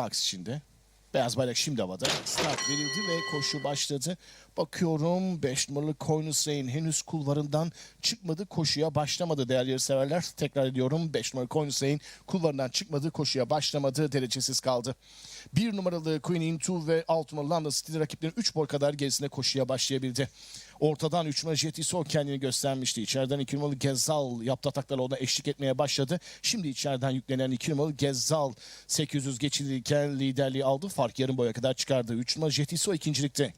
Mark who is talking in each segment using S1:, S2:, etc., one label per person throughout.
S1: Box içinde. Beyaz bayrak şimdi havada. Start verildi ve koşu başladı. Bakıyorum 5 numaralı Cornus Rain henüz kulvarından çıkmadı. Koşuya başlamadı değerli yarışseverler. Tekrar ediyorum 5 numaralı Cornus Rain kulvarından çıkmadı. Koşuya başlamadı. Derecesiz kaldı. 1 numaralı Queen Into ve 6 numaralı London City rakiplerin 3 boy kadar gerisine koşuya başlayabildi. Ortadan 3 numaralı Jetiso kendini göstermişti. İçeriden 2 numaralı Gezal yaptı ataklarla ona eşlik etmeye başladı. Şimdi içeriden yüklenen 2 numaralı Gezal 800 geçilirken liderliği aldı. Fark yarım boya kadar çıkardı. 3 numaralı Jetiso ikincilikte.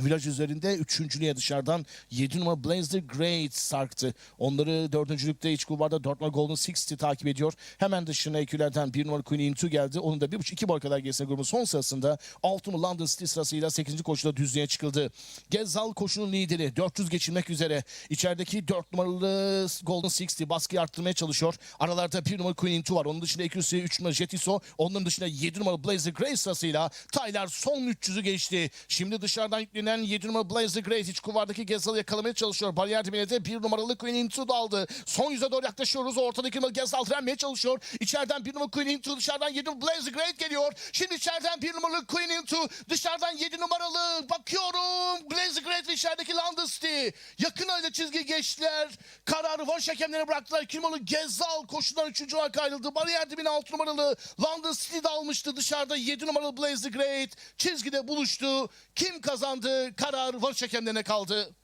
S1: Viraj üzerinde üçüncülüğe dışarıdan 7 numara Blaze the Great sarktı. Onları dördüncülükte iç kulvarda 4 numara Golden Sixty takip ediyor. Hemen dışına ekülerden 1 numara Queen Into geldi. Onun da 1.5-2 boy kadar gerisine grubun son sırasında 6 numara London City sırasıyla 8. koşuda düzlüğe çıkıldı. Gezal koşunun lideri 400 geçilmek üzere. İçerideki 4 numaralı Golden Sixty baskıyı arttırmaya çalışıyor. Aralarda 1 numara Queen Into var. Onun dışında 200'ü 3 numara Jetiso. Onların dışında 7 numara Blaze the Great sırasıyla Tyler son 300'ü geçti. Şimdi dışarıdan yüklenen 7 numara Blaze the Great iç kuvardaki Gezal'ı yakalamaya çalışıyor. Bariyer dibine de 1 numaralı Queen Into daldı. Son yüze doğru yaklaşıyoruz. Ortadaki numara Gezal direnmeye çalışıyor. İçeriden 1 numara Queen Into dışarıdan 7 numara Blaze the Great geliyor. Şimdi içeriden 1 numaralı Queen Into dışarıdan 7 numaralı bakıyorum. Blaze the Great ve içerideki London City. Yakın ayda çizgi geçtiler. Kararı var hakemlerine bıraktılar. 2 numaralı Gezal koşudan 3. olarak ayrıldı. Bariyer dibine 6 numaralı London City de almıştı. Dışarıda 7 numaralı Blaze the Great çizgide buluştu. Kim kazandı? Karar var hakemlerine kaldı.